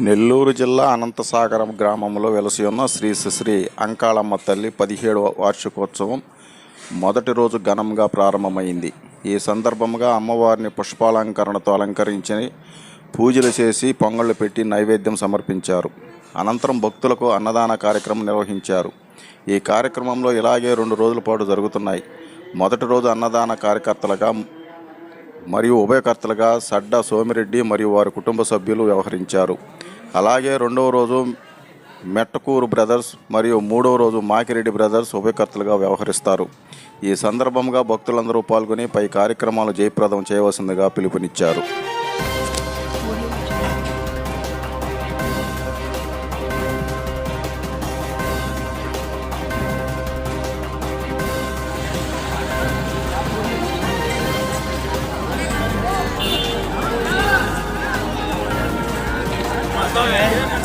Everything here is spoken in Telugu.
నెల్లూరు జిల్లా అనంతసాగరం గ్రామంలో వెలసి ఉన్న శ్రీ శ్రీ అంకాళమ్మ తల్లి పదిహేడవ వార్షికోత్సవం మొదటి రోజు ఘనంగా ప్రారంభమైంది. ఈ సందర్భంగా అమ్మవారిని పుష్పాలంకరణతో అలంకరించి పూజలు చేసి పొంగళ్ళు పెట్టి నైవేద్యం సమర్పించారు. అనంతరం భక్తులకు అన్నదాన కార్యక్రమం నిర్వహించారు. ఈ కార్యక్రమంలో ఇలాగే రెండు రోజుల పాటు జరుగుతున్నాయి. మొదటి రోజు అన్నదాన కార్యకర్తలుగా మరియు ఉభయకర్తలుగా సడ్డా సోమిరెడ్డి మరియు వారి కుటుంబ సభ్యులు వ్యవహరించారు. అలాగే రెండవ రోజు మెట్టకూరు బ్రదర్స్ మరియు మూడవ రోజు మాకిరెడ్డి బ్రదర్స్ ఉభయకర్తలుగా వ్యవహరిస్తారు. ఈ సందర్భంగా భక్తులందరూ పాల్గొని పై కార్యక్రమాలు జయప్రదం చేయవలసిందిగా పిలుపునిచ్చారు.